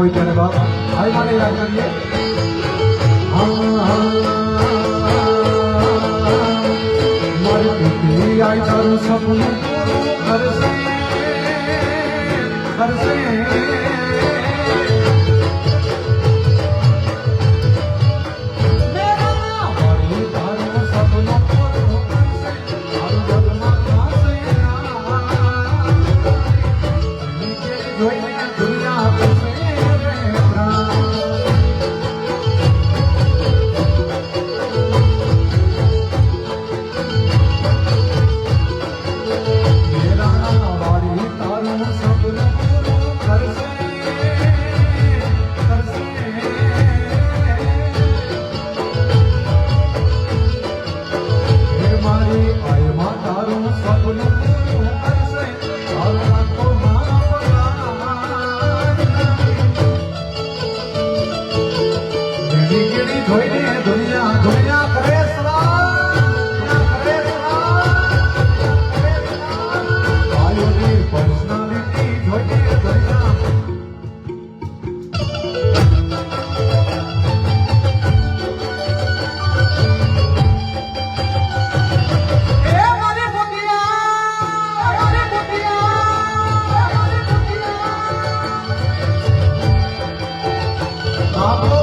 போயிட்டேன் பா அது மாதிரி இருக்காங்க ஆயிட்டாலும் சப்பனும் அரசே அரசே Oh.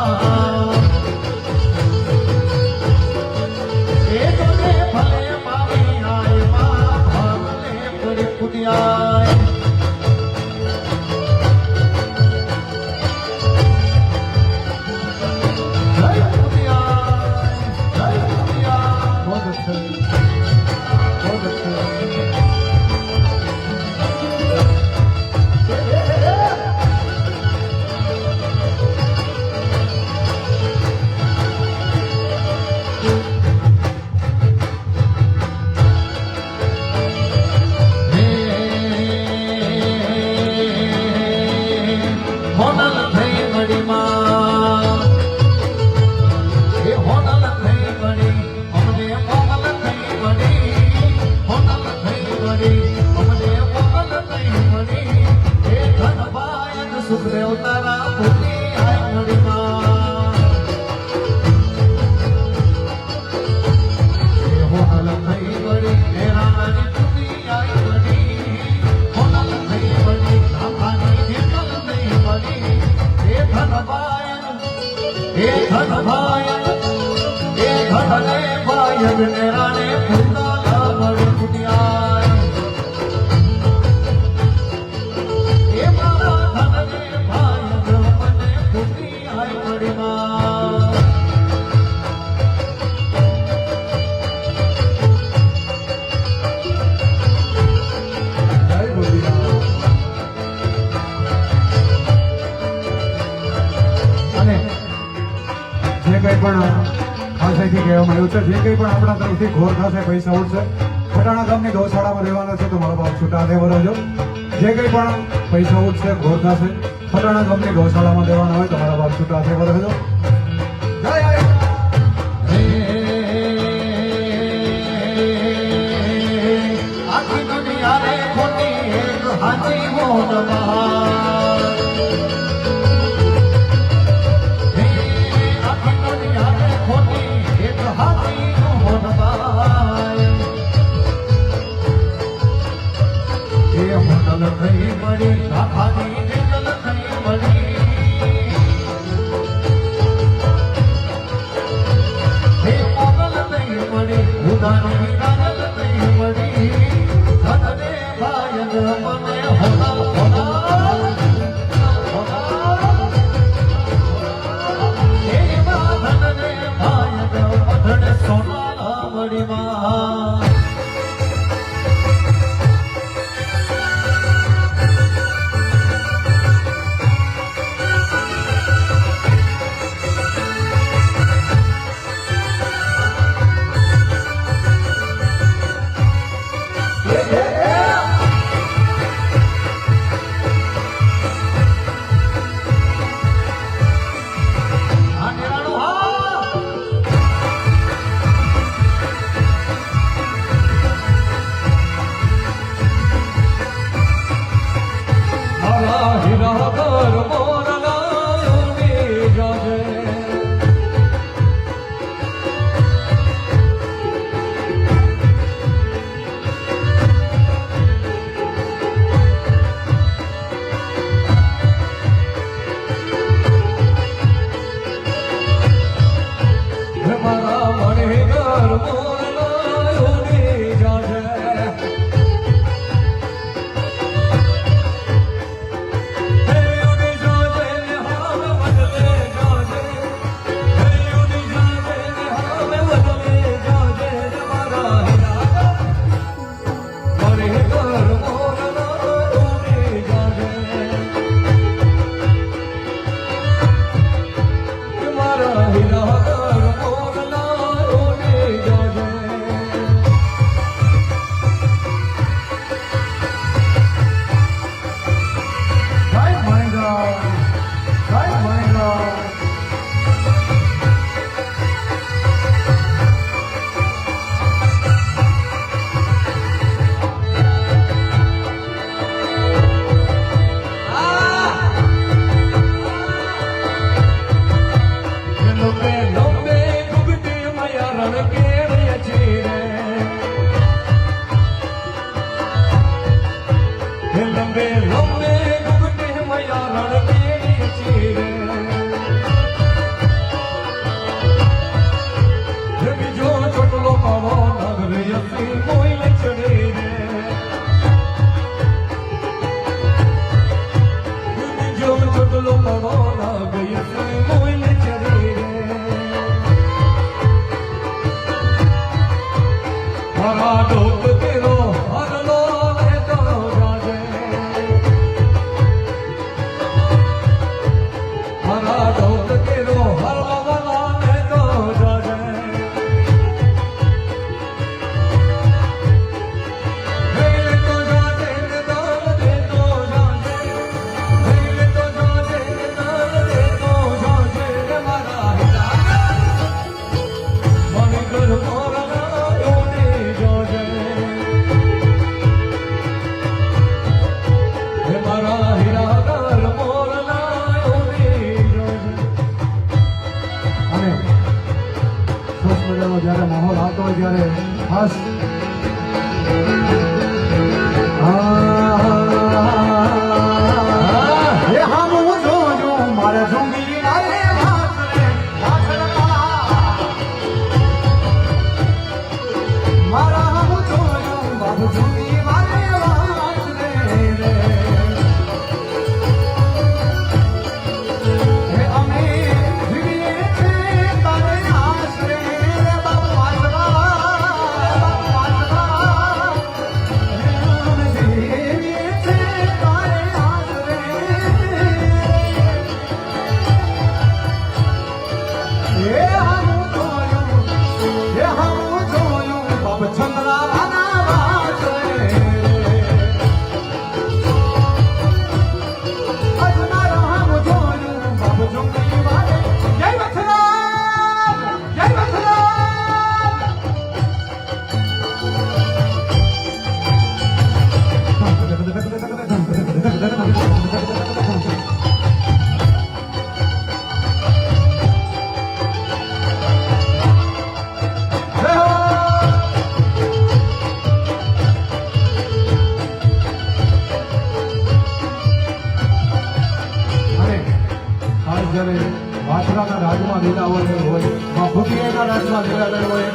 Allah સુખ મેળવતા રાખો ભગવાન એ ભગને ભાઈ જ્ઞાને ભૂતાલા ભગુટિયા સંસ્થાના તરફથી ઘોર થશે પૈસા ઉઠશે ખટાણા ગામની ગૌશાળામાં રહેવાના છે તો મારો બાપ છૂટા દેવો રહેજો. જે કંઈ પણ પૈસા ઉઠશે ઘોર થશે. ખટાણા ગામની ગૌશાળામાં દેવાના હોય તો મારા બાપ છૂટા દેવો રહેજો. હાજી મોહન મહા ઢગલ થઈ મળી કાકાની ઢગલ થઈ મળી. હે મોગલ થઈ મળી ઉદાની Amado. But turn the light Hallelujah.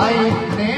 Aí tem